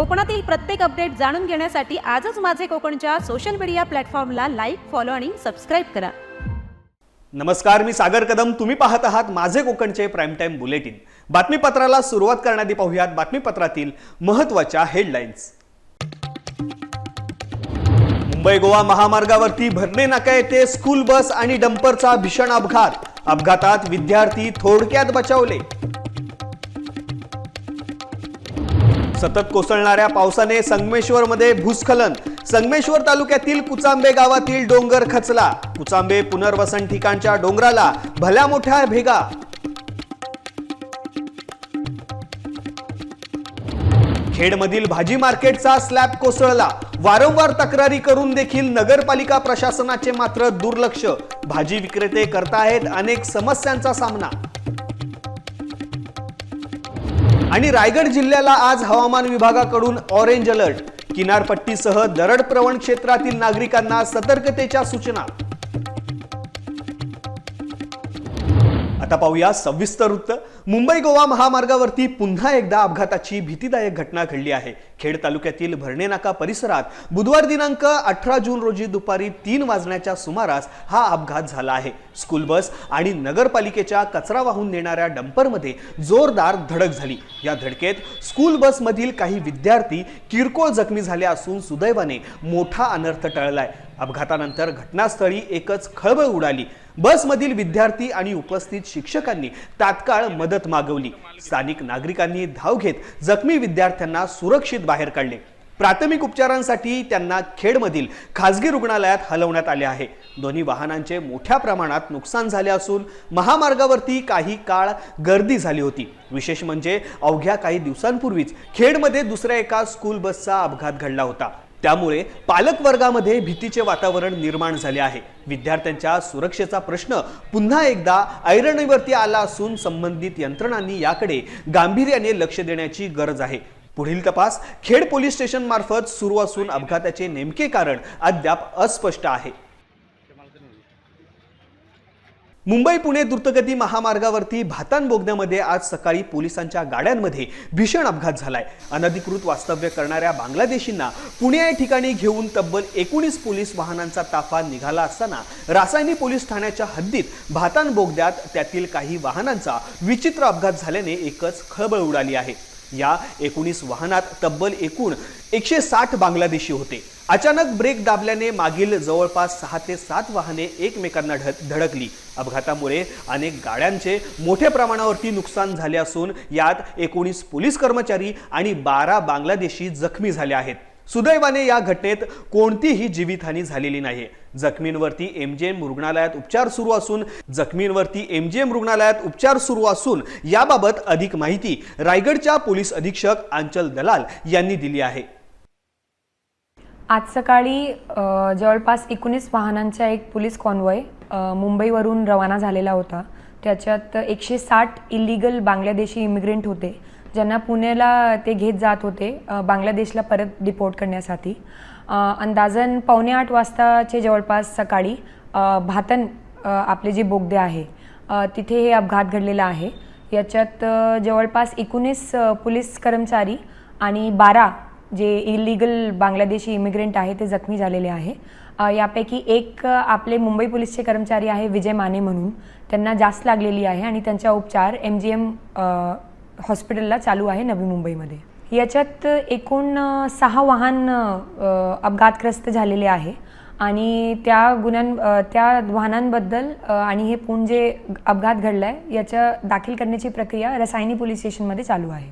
कोकणातील प्रत्येक अपडेट जाणून घेण्यासाठी आजच माझे कोकणच्या सोशल मीडिया प्लॅटफॉर्मला लाईक फॉलो आणि सबस्क्राईब करा. नमस्कार मी सागर कदम. तुम्ही पाहत आहात माझे कोकणचे प्राईम टाइम बुलेटिन बातमीपत्राला सुरुवात करण्याआधी पाहूयात बातमीपत्रातील महत्त्वाच्या हेडलाईन्स मुंबई गोवा महामार्गावरती भरणे नाका येथे स्कूल बस आणि डंपरचा भीषण अपघात. अपघातात विद्यार्थी थोडक्यात बचावले. सतत कोसळणाऱ्या पावसाने संगमेश्वरमध्ये भूस्खलन. संगमेश्वर तालुक्यातील कुचांबे गावातील डोंगर खचला. कुचांबे पुनर्वसन ठिकाणच्या डोंगराला भल्या मोठ्या भेगा. खेडमधील भाजी मार्केटचा स्लॅब कोसळला. वारंवार तक्रारी करून देखील नगरपालिका प्रशासनाचे मात्र दुर्लक्ष. भाजी विक्रेते करताहेत अनेक समस्यांचा सामना. आणि रायगड जिल्ह्याला आज हवामान विभागाकडून ऑरेंज अलर्ट किनारपट्टीसह दरड प्रवण क्षेत्रातील नागरिकांना सतर्कतेच्या सूचना. आता पाहूया सविस्तर वृत्त. मुंबई गोवा महामार्गावरती पुन्हा एकदा अपघाताची भीतीदायक घटना घडली आहे. खेड तालुक्यातील भरणे नाका परिसरात बुधवार दिनांक अठरा जून रोजी दुपारी तीन वाजण्याच्या सुमारास हा अपघात झाला आहे. स्कूल बस आणि नगरपालिकेच्या कचरा वाहून नेणाऱ्या डंपरमध्ये जोरदार धडक झाली. या धडकेत स्कूल बसमधील काही विद्यार्थी किरकोळ जखमी झाले असून सुदैवाने मोठा अनर्थ टळलाय. अपघातानंतर घटनास्थळी एकच खळबळ उडाली. बसमधील विद्यार्थी आणि उपस्थित शिक्षकांनी तात्काळ मदत मागवली. स्थानिक नागरिकांनी धाव घेत जखमी विद्यार्थ्यांना सुरक्षित बाहेर काढले. प्राथमिक उपचारांसाठी त्यांना खेडमधील खासगी रुग्णालयात हलवण्यात आले आहे. दोन्ही वाहनांचे मोठ्या प्रमाणात नुकसान झाले असून महामार्गावरती काही काळ गर्दी झाली होती. विशेष म्हणजे अवघ्या काही दिवसांपूर्वीच खेडमध्ये दुसऱ्या एका स्कूल बसचा अपघात घडला होता. त्यामुळे पालक वर्गामध्ये भीतीचे वातावरण निर्माण झाले आहे. विद्यार्थ्यांच्या सुरक्षेचा प्रश्न पुन्हा एकदा ऐरणीवरती आला असून संबंधित यंत्रणांनी याकडे गांभीर्याने लक्ष देण्याची गरज आहे. पुढील तपास खेड पोलीस स्टेशन मार्फत सुरू असून अपघाताचे नेमके कारण अद्याप अस्पष्ट आहे. मुंबई पुणे द्रुतगती महामार्गावरती भातान बोगद्यामध्ये आज सकाळी पोलिसांच्या गाड्यांमध्ये भीषण अपघात झालाय. अनधिकृत वास्तव्य करणाऱ्या बांगलादेशींना पुणे या ठिकाणी घेऊन तब्बल एकोणीस पोलीस वाहनांचा ताफा निघाला असताना रासायनी पोलीस ठाण्याच्या हद्दीत भातान बोगद्यात त्यातील काही वाहनांचा विचित्र अपघात झाल्याने एकच खळबळ उडाली आहे. या एकोणीस वाहनात तब्बल एकूण एकशे साठ बांगलादेशी होते. अचानक ब्रेक दाबल्याने मागील जवळपास सहा ते सात वाहने एकमेकांना ढ- धडकली. अपघातामुळे अनेक गाड्यांचे मोठ्या प्रमाणावरती नुकसान झाले असून यात एकोणीस पोलीस कर्मचारी आणि बारा बांगलादेशी जखमी झाले आहेत. सुदैवाने या घटनेत कोणतीही जीवितहानी झालेली नाही. जखमींवरती एमजीएम रुग्णालयात उपचार सुरू असून जखमींवरती एमजीएम रुग्णालयात उपचार सुरू असून याबाबत अधिक माहिती रायगडच्या पोलीस अधीक्षक आंचल दलाल यांनी दिली आहे. आज सकाळी जवळपास एकोणीस वाहनांचा एक पोलीस कॉन्वॉय मुंबईवरून रवाना झालेला होता. त्याच्यात एकशे साठ इलिगल बांगलादेशी इमिग्रेंट होते. ज्यांना पुण्याला ते घेत जात होते बांगलादेशला परत डिपोर्ट करण्यासाठी. अंदाजन पावणे आठ वाजताचे जवळपास सकाळी भातन आपले जे बोगदे आहे तिथे हे अपघात घडलेला आहे. याच्यात जवळपास एकोणीस पोलीस कर्मचारी आणि बारा जे इलिगल बांगलादेशी इमिग्रेंट आहे ते जखमी झालेले आहे. यापैकी एक आपले मुंबई पोलीसचे कर्मचारी आहे विजय माने म्हणून. त्यांना जास्त लागलेली आहे आणि त्यांचा उपचार एम जी एम हॉस्पिटलला चालू आहे नवी मुंबईमध्ये. याच्यात एकूण सहा वाहन अपघातग्रस्त झालेले आहे. आणि त्या गुन्ह्यां त्या वाहनांबद्दल आणि हे पूर्ण जे अपघात घडला आहे याच्या दाखल करण्याची प्रक्रिया रसायनी पोलीस स्टेशनमध्ये चालू आहे.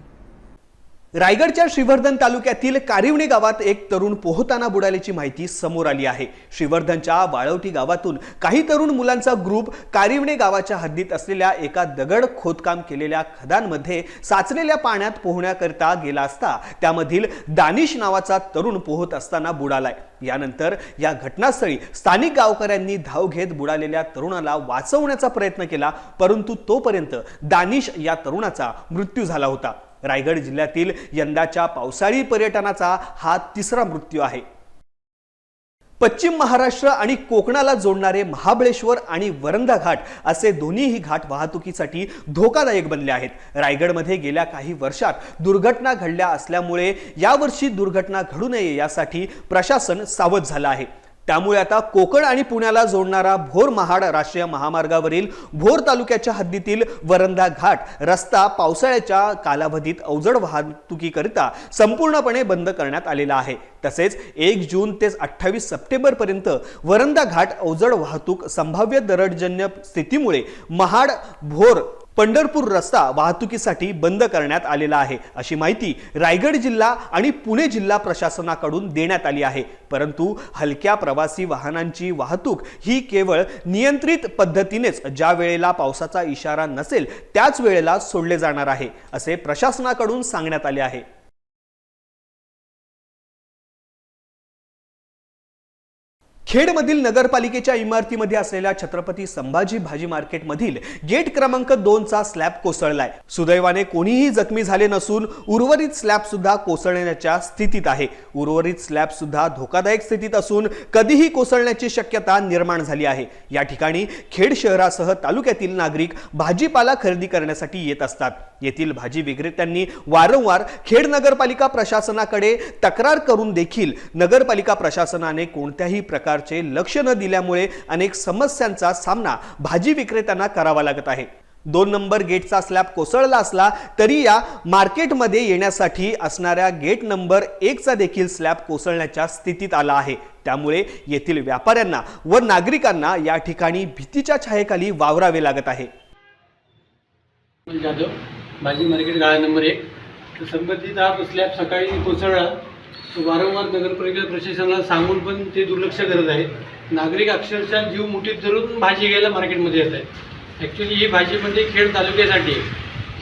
रायगडच्या श्रीवर्धन तालुक्यातील कारिवणे गावात एक तरुण पोहताना बुडाल्याची माहिती समोर आली आहे. श्रीवर्धनच्या वाळवटी गावातून काही तरुण मुलांचा ग्रुप कारिवणे गावाच्या हद्दीत असलेल्या एका दगड खोदकाम केलेल्या खदांमध्ये साचलेल्या पाण्यात पोहण्याकरिता गेला असता त्यामधील दानिश नावाचा तरुण पोहत असताना बुडालाय. यानंतर या घटनास्थळी स्थानिक गावकऱ्यांनी धाव घेत बुडालेल्या तरुणाला वाचवण्याचा प्रयत्न केला परंतु तोपर्यंत दानिश या तरुणाचा मृत्यू झाला होता. रायगड जिल्ह्यातील यंदाच्या पावसाळी पर्यटनाचा हा तिसरा मृत्यू आहे. पश्चिम महाराष्ट्र आणि कोकणाला जोडणारे महाबळेश्वर आणि वरंधा घाट असे दोन्हीही घाट वाहतुकीसाठी धोकादायक बनले आहेत. रायगडमध्ये गेल्या काही वर्षात दुर्घटना घडल्या असल्यामुळे यावर्षी दुर्घटना घडू नये यासाठी प्रशासन सावध झालं आहे. त्यामुळे आता कोकण आणि पुण्याला जोडणारा भोर महाड राष्ट्रीय महामार्गावरील भोर तालुक्याच्या हद्दीतील वरंधा घाट रस्ता पावसाळ्याच्या कालावधीत अवजड वाहतुकीकरिता संपूर्णपणे बंद करण्यात आलेला आहे. तसेच एक जून ते अठ्ठावीस सप्टेंबरपर्यंत वरंदा वरंधा घाट अवजड वाहतूक संभाव्य दरडजन्य स्थितीमुळे महाड भोर पंढरपूर रस्ता वाहतुकीसाठी बंद करण्यात आलेला आहे. अशी माहिती रायगड जिल्हा आणि पुणे जिल्हा प्रशासनाकडून देण्यात आली आहे. परंतु हलक्या प्रवासी वाहनांची वाहतूक ही केवळ नियंत्रित पद्धतीनेच ज्या वेळेला पावसाचा इशारा नसेल त्याच वेळेला सोडले जाणार आहे असे प्रशासनाकडून सांगण्यात आले आहे. खेडमधील नगरपालिकेच्या इमारतीमध्ये असलेल्या छत्रपती संभाजी भाजी मार्केटमधील गेट क्रमांक दोनचा स्लॅब कोसळलाय. सुदैवाने कोणीही जखमी झाले नसून उर्वरित स्लॅब सुद्धा कोसळण्याच्या स्थितीत आहे. उर्वरित स्लॅब सुद्धा धोकादायक स्थितीत असून कधीही कोसळण्याची शक्यता निर्माण झाली आहे. या ठिकाणी खेड शहरासह तालुक्यातील नागरिक भाजीपाला खरेदी करण्यासाठी येत असतात. येथील भाजी विक्रेत्यांनी वारंवार खेड नगरपालिका प्रशासनाकडे तक्रार करून देखील नगरपालिका प्रशासनाने कोणत्याही प्रकारचे लक्ष न दिल्यामुळे अनेक समस्यांचा सामना भाजी विक्रेत्यांना करावा लागत आहे. दोन नंबर गेटचा स्लॅब कोसळला असला तरी या मार्केटमध्ये येण्यासाठी असणाऱ्या गेट नंबर एकचा देखील स्लॅब कोसळण्याच्या स्थितीत आला आहे. त्यामुळे येथील व्यापाऱ्यांना व नागरिकांना या ठिकाणी भीतीच्या छायेखाली वावरावे लागत आहे. जाधव. भाजी मार्केट गाळा नंबर एक. तर संबंधित हा स्लॅब सकाळी कोसळला. तो वारंवार नगरपालिका प्रशासनाला सांगून पण ते दुर्लक्ष करत आहे. नागरिक अक्षरशः जीव मुठीत धरून भाजी घ्यायला मार्केटमध्ये येत आहेत. ॲक्च्युली ही भाजी म्हणजे खेड तालुक्यासाठी आहे.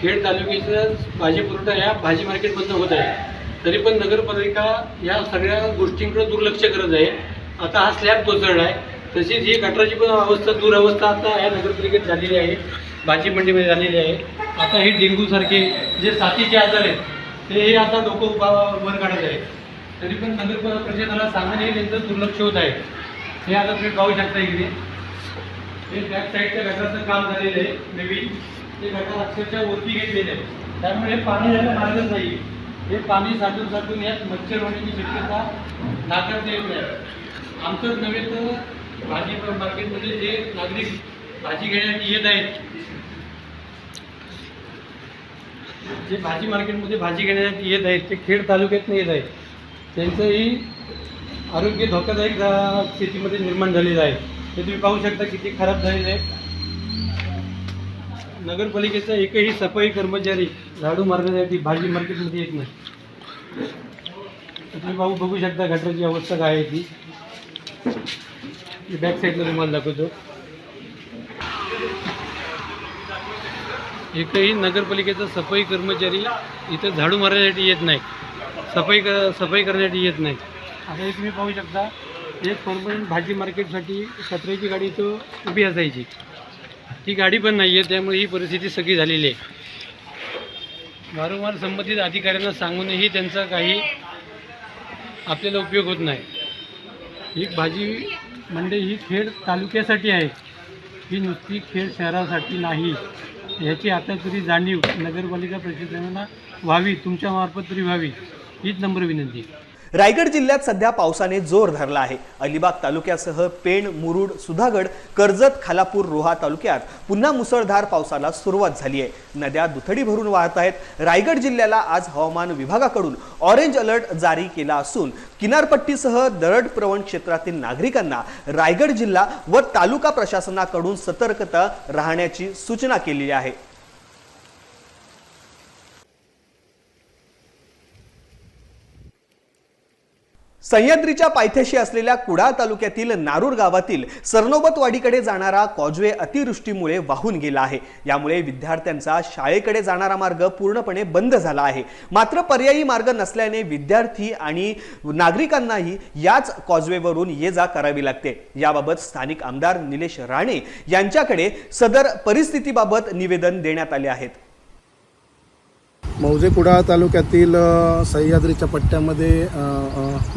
खेड तालुक्याचा भाजी पुरवठा ह्या भाजी मार्केटमधनं होत आहे. तरी पण नगरपालिका या सगळ्या गोष्टींकडे दुर्लक्ष करत आहे. आता हा स्लॅब कोसळला आहे. तशीच ही गटराची पण अवस्था दुरावस्था आता या नगरपालिकेत झालेली आहे. भाजी मंडीमध्ये झालेली आहे. आता हे डेंग्यूसारखे जे साथीचे आजार आहेत ते हे आता लोक वर काढत आहेत. तरी पण नगर प्रशासनाला सामान्य त्यांचं दुर्लक्ष होत आहे. हे आता तुम्ही पाहू शकता इकडे. हे बॅक साईडच्या गटाचं काम झालेलं आहे नवीन. ते गटार अक्षरशः वरती घेतलेले आहे त्यामुळे हे पाणी झालं मार्गच नाही. हे पाणी साठून साठून यात मच्छर होण्याची शक्यता नाकारता येत नाही. आमचंच नव्हे तर भाजी मार्केटमध्ये जे नागरिक भाजी घेण्यासाठी येत आहेत जे भाजी मार्केटमध्ये भाजी घेण्यासाठी येत आहेत ते खेड तालुक्यातनं येत आहेत त्यांचंही आरोग्य धोकादायक शेतीमध्ये स्थितीमध्ये निर्माण झालेलं आहे. ते तुम्ही पाहू शकता किती खराब झालेलं आहे. नगरपालिकेचा एकही सफाई कर्मचारी झाडू मारण्यासाठी भाजी मार्केटमध्ये येत नाही. तर तुम्ही पाहू बघू शकता गटराची अवस्था काय आहे ती. बॅक साईडला तुम्हाला दाखवतो. एकही नगरपालिकेचा सफाई कर्मचारी इथं झाडू मारण्यासाठी येत नाही. सफाई क सफाई करण्यासाठी येत नाही. आता हे तुम्ही पाहू शकता एक परमनंट भाजी मार्केटसाठी कचऱ्याची गाडी इथं उभी असायची. ती गाडी पण नाही आहे त्यामुळे ही परिस्थिती सगळी झालेली आहे. वारंवार संबंधित अधिकाऱ्यांना सांगूनही त्यांचा काही आपल्याला उपयोग होत नाही. ही भाजी मंडई ही खेड तालुक्यासाठी आहे. ही नुसती खेड शहरासाठी नाही. ह्याची आता तरी जाणीव नगरपालिका प्रशासनाला व्हावी तुमच्यामार्फत तरी व्हावी हीच नम्र विनंती. रायगड जिल्ह्यात सध्या पावसाने जोर धरला आहे. अलिबाग तालुक्यासह पेण मुरुड सुधागड कर्जत खालापूर रोहा तालुक्यात पुन्हा मुसळधार पावसाला सुरुवात झाली आहे. नद्या दुथडी भरून वाहत आहेत. रायगड जिल्ह्याला आज हवामान विभागाकडून ऑरेंज अलर्ट जारी केला असून किनारपट्टीसह दरड प्रवण क्षेत्रातील नागरिकांना रायगड जिल्हा व तालुका प्रशासनाकडून सतर्कता राहण्याची सूचना केलेली आहे. सह्याद्रीच्या पायथ्याशी असलेल्या कुडाळ तालुक्यातील नारूर गावातील सरनोबतवाडीकडे जाणारा कॉजवे अतिवृष्टीमुळे वाहून गेला आहे. यामुळे विद्यार्थ्यांचा शाळेकडे जाणारा मार्ग पूर्णपणे बंद झाला आहे. मात्र पर्यायी मार्ग नसल्याने विद्यार्थी आणि नागरिकांनाही याच कॉजवेवरून ये जा करावी लागते. याबाबत स्थानिक आमदार निलेश राणे यांच्याकडे सदर परिस्थितीबाबत निवेदन देण्यात आले आहेत. मौजे कुडाळ तालुक्यातील सह्याद्रीच्या पट्ट्यामध्ये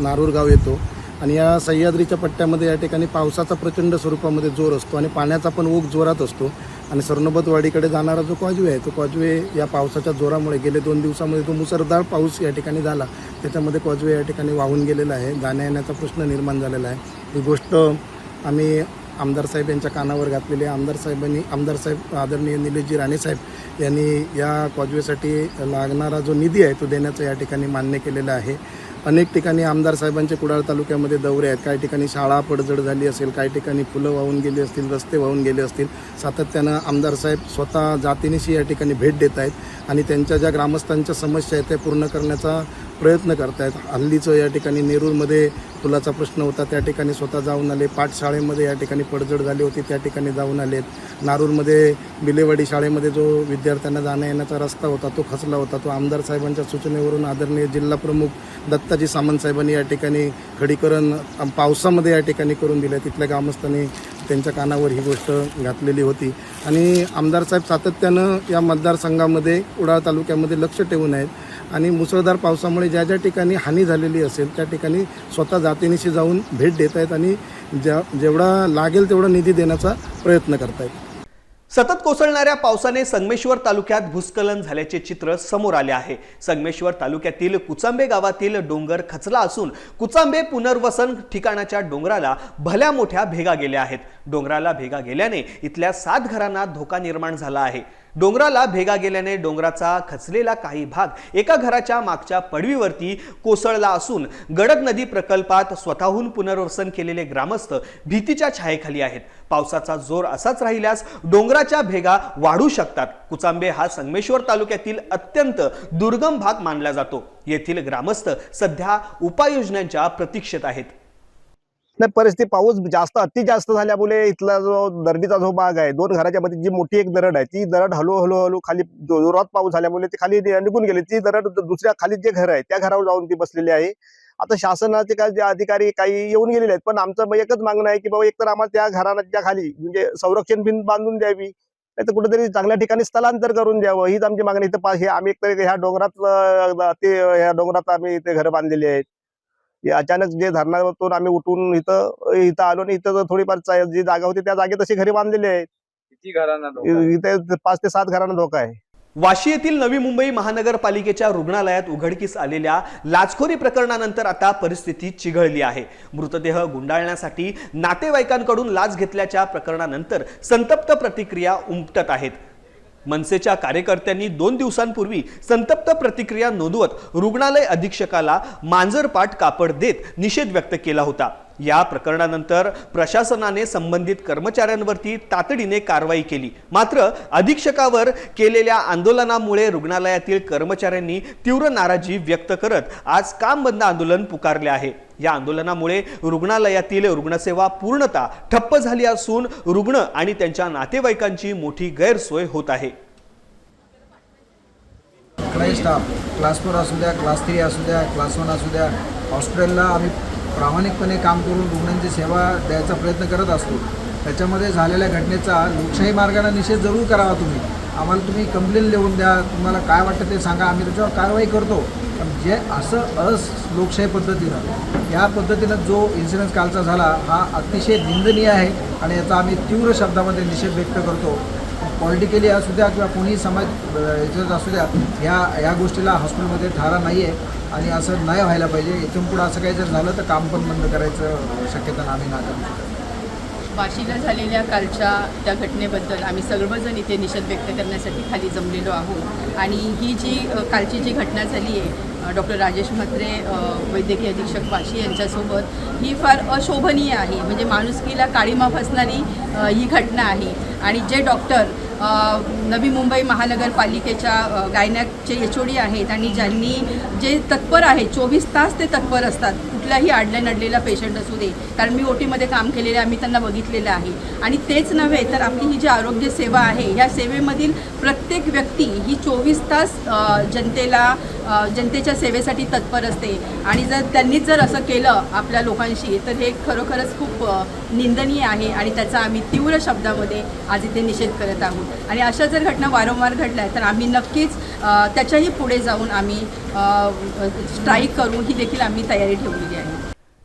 नारूर गाव येतो. आणि या सह्याद्रीच्या पट्ट्यामध्ये या ठिकाणी पावसाचा प्रचंड स्वरूपामध्ये जोर असतो आणि पाण्याचा पण ओघ जोरात असतो. आणि सरनोबतवाडीकडे जाणारा जो कॉजवे आहे तो कॉजवे या पावसाच्या जोरामुळे गेले दोन दिवसामध्ये तो मुसळधार पाऊस या ठिकाणी झाला त्याच्यामध्ये कॉजवे या ठिकाणी वाहून गेलेला आहे. जाण्या येण्याचा प्रश्न निर्माण झालेला आहे. ही गोष्ट आम्ही आमदार साहेब यांच्या कानावर घातलेली आहे आमदार साहेबांनी आमदार साहेब आदरणीय निलेशजी राणेसाहेब यांनी या कॉजवेसाठी लागणारा जो निधी आहे तो देण्याचं या ठिकाणी मान्य केलेलं आहे. अनेक ठिकाणी आमदार साहेबांचे कुडाळ तालुक्यामध्ये दौरे आहेत. काही ठिकाणी शाळा पडझड झाली असेल काही ठिकाणी फुलं वाहून गेली असतील रस्ते वाहून गेले असतील. सातत्यानं आमदार साहेब स्वतः जातीनिशी या ठिकाणी भेट देत आहेत आणि त्यांच्या ज्या ग्रामस्थांच्या समस्या आहेत त्या पूर्ण करण्याचा प्रयत्न करत आहेत हल्लीचं या ठिकाणी नेरूरमध्ये पुलाचा प्रश्न होता त्या ठिकाणी स्वतः जाऊन आले. पाठशाळेमध्ये या ठिकाणी पडझड झाली होती त्या ठिकाणी जाऊन आलेत. नारूरमध्ये बिलेवाडी शाळेमध्ये जो विद्यार्थ्यांना जाण्या येण्याचा रस्ता होता तो खचला होता. तो आमदार साहेबांच्या सूचनेवरून आदरणीय जिल्हा प्रमुख दत्ताजी सामंत साहेबांनी या ठिकाणी खडीकरण पावसामध्ये या ठिकाणी करून दिलं. तिथल्या ग्रामस्थांनी त्यांच्या कानावर ही गोष्ट घातलेली होती. आणि आमदार साहेब सातत्यानं या मतदारसंघामध्ये उडाळ तालुक्यामध्ये लक्ष ठेवून आहेत. आणि मुसळधार पावसामुळे ज्या ज्या ठिकाणी हानी झालेली असेल त्या ठिकाणी स्वतः जातीनिशी जाऊन भेट देत आहेत आणि ज्या जेवढा लागेल तेवढा निधी देण्याचा प्रयत्न करत आहेत सतत कोसळणाऱ्या पावसाने संगमेश्वर तालुक्यात भूस्खलन झाल्याचे चित्र समोर आले आहे. संगमेश्वर तालुक्यातील कुचांबे गावातील डोंगर खचला असून कुचांबे पुनर्वसन ठिकाणाच्या डोंगराला भल्या मोठ्या भेगा गेल्या आहेत. डोंगराला भेगा गेल्याने इथल्या सात घरांना धोका निर्माण झाला आहे. डोंगराला भेगा गेल्याने डोंगराचा खचलेला काही भाग एका घराच्या मागच्या पडवीवरती कोसळला असून गडक नदी प्रकल्पात स्वतःहून पुनर्वसन केलेले ग्रामस्थ भीतीच्या छायेखाली आहेत. पावसाचा जोर असाच राहिल्यास डोंगराच्या भेगा वाढू शकतात. कुचांबे हा संगमेश्वर तालुक्यातील अत्यंत दुर्गम भाग मानला जातो. येथील ग्रामस्थ सध्या उपाययोजनांच्या प्रतीक्षेत आहेत. नाही परिस्थिती पाऊस जास्त अति जास्त झाल्यामुळे इथला जो दरडीचा जो भाग आहे दोन घराच्या मध्ये जी मोठी एक दरड आहे ती दरड हळू हळू हळू खाली जोरात पाऊस झाल्यामुळे ती खाली निघून गेली. ती दरड दुसऱ्या खाली जे घर आहे त्या घरावर जाऊन ती बसलेली आहे. आता शासनाचे काय जे अधिकारी काही येऊन गेलेले आहेत पण आमचं एकच मागणं आहे की बाबा एकतर आम्हाला त्या घराच्या खाली म्हणजे संरक्षण भिंत बांधून द्यावी. नाही तर कुठेतरी चांगल्या ठिकाणी स्थलांतर करून द्यावं. हीच आमची मागणी. इथं पाच हे आम्ही एकतर ह्या डोंगरात ते ह्या डोंगरात आम्ही इथे घर बांधलेली आहेत. अचानक जे धरणातून आम्ही उठून इथं इथं आलो आणि इथं थोडीफार जी जागा होती त्या जागेत तशी घरी बांधलेली आहेत. किती घरांना धोका आहे? इथे पाच ते सात घरांना धोका आहे. वाशी येथील नवी मुंबई महानगरपालिकेच्या रुग्णालयात उघडकीस आलेल्या लाचखोरी प्रकरणानंतर आता परिस्थिती चिघळली आहे. मृतदेह गुंडाळण्यासाठी नातेवाईकांकडून लाच घेतल्याच्या प्रकरणानंतर संतप्त प्रतिक्रिया उमटत आहेत. मनसेच्या कार्यकर्त्यांनी दोन दिवसांपूर्वी संतप्त प्रतिक्रिया नोंदवत रुग्णालय अधीक्षकाला मांजरपाट कापड देत निषेध व्यक्त केला होता. या प्रकरणानंतर प्रशासनाने संबंधित कर्मचाऱ्यांवरती तातडीने कारवाई केली. मात्र अधीक्षकावर केलेल्या आंदोलनामुळे रुग्णालयातील कर्मचाऱ्यांनी तीव्र नाराजी व्यक्त करत आज काम बंद आंदोलन पुकारले आहे. या आंदोलनामुळे रुग्णालयातील रुग्णसेवा पूर्णतः ठप्प झाली असून रुग्ण आणि त्यांच्या नातेवाईकांची मोठी गैरसोय होत आहे. स्टाफ क्लास फोर असू द्या क्लास थ्री असू द्या क्लास वन असू द्या हॉस्पिटलला आम्ही प्रामाणिकपणे काम करून रुग्णांची सेवा द्यायचा प्रयत्न करत असतो. त्याच्यामध्ये झालेल्या घटनेचा लोकशाही मार्गाने निषेध जरूर करावा तुम्ही. आम्हाला तुम्ही कंप्लेन लिहून द्या. तुम्हाला काय वाटतं ते सांगा. आम्ही त्याच्यावर कारवाई करतो. पण जे असं अस लोकशाही पद्धतीनं या पद्धतीनं जो इन्शुरन्स कालचा झाला हा अतिशय निंदनीय आहे. आणि याचा आम्ही तीव्र शब्दामध्ये निषेध व्यक्त करतो. पॉलिटिकली असू द्या किंवा कोणीही समाज याच्यात असू द्या ह्या या गोष्टीला हॉस्पिटलमध्ये थारा नाही आहे आणि असं नाही व्हायला पाहिजे. इथून पुढं असं काही जर झालं तर काम पण बंद करायचं शक्यता आम्ही नाकारू शकतो. वाशीला झालेल्या कालच्या त्या घटनेबद्दल आम्ही सर्वजण इथे निषेध व्यक्त करण्यासाठी खाली जमलेलो आहोत. आणि ही जी कालची जी घटना झाली आहे डॉक्टर राजेश म्हात्रे वैद्यकीय अधीक्षक वाशी यांच्यासोबत ही फार अशोभनीय आहे. म्हणजे माणुसकीला काळीमा फसणारी ही घटना आहे. आणि जे डॉक्टर नवी मुंबई महानगरपालिकेच्या गायनाकचे गायनॅकचे एच ओ डी आहेत आणि ज्यांनी जे तत्पर आहेत चोवीस तास ते तत्पर असतात. कुठलाही आडल्या नडलेला पेशंट असू दे. कारण मी ओटीमध्ये काम केलेलं आहे, आम्ही त्यांना बघितलेलं आहे. आणि तेच नव्हे तर आपली ही जी आरोग्य सेवा आहे ह्या सेवेमधील प्रत्येक व्यक्ती ही चोवीस तास जनतेला जनतेच्या सेवेसाठी तत्पर असते. आणि जर त्यांनीच जर असं केलं आपल्या लोकांशी तर हे खरोखरच खूप निंदनीय आहे. आणि त्याचा आम्ही तीव्र शब्दामध्ये आज इथे निषेध करत आहोत. आणि अशा जर घटना वारंवार घडल्या तर आम्ही नक्कीच त्याच्याही पुढे जाऊन आम्ही स्ट्राईक करू ही देखील आम्ही तयारी ठेवलेली आहे.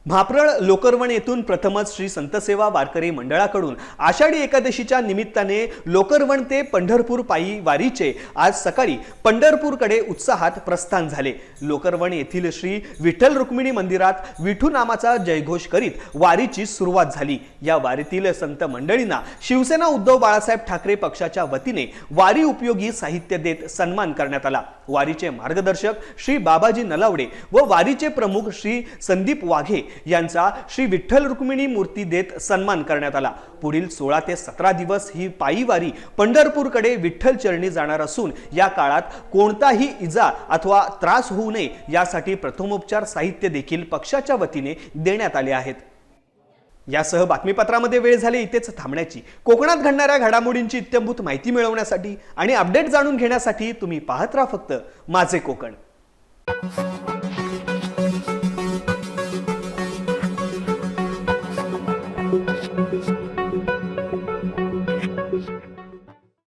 म्हाप्रळ लोकरवण येथून प्रथमच श्री संतसेवा वारकरी मंडळाकडून आषाढी एकादशीच्या निमित्ताने लोकरवण ते पंढरपूर पायी वारीचे आज सकाळी पंढरपूरकडे उत्साहात प्रस्थान झाले. लोकरवण येथील श्री विठ्ठल रुक्मिणी मंदिरात विठू नामाचा जयघोष करीत वारीची सुरुवात झाली. या वारीतील संत मंडळींना शिवसेना उद्धव बाळासाहेब ठाकरे पक्षाच्या वतीने वारी उपयोगी साहित्य देत सन्मान करण्यात आला. वारीचे मार्गदर्शक श्री बाबाजी नलावडे व वारीचे प्रमुख श्री संदीप वाघे यांचा श्री विठ्ठल रुक्मिणी मूर्ती देत सन्मान करण्यात आला. पुढील सोळा ते सतरा दिवस ही पायी वारी पंढरपूरकडे विठ्ठल चरणी जाणार असून या काळात कोणताही इजा अथवा त्रास होऊ नये यासाठी प्रथमोपचार साहित्य देखील पक्षाच्या वतीने देण्यात आले आहेत. यासह बातमीपत्रामध्ये वेळ झाली इथेच थांबण्याची. कोकणात घडणाऱ्या घडामोडींची इत्यंभूत माहिती मिळवण्यासाठी आणि अपडेट जाणून घेण्यासाठी तुम्ही पाहत राहा फक्त माझे कोकण.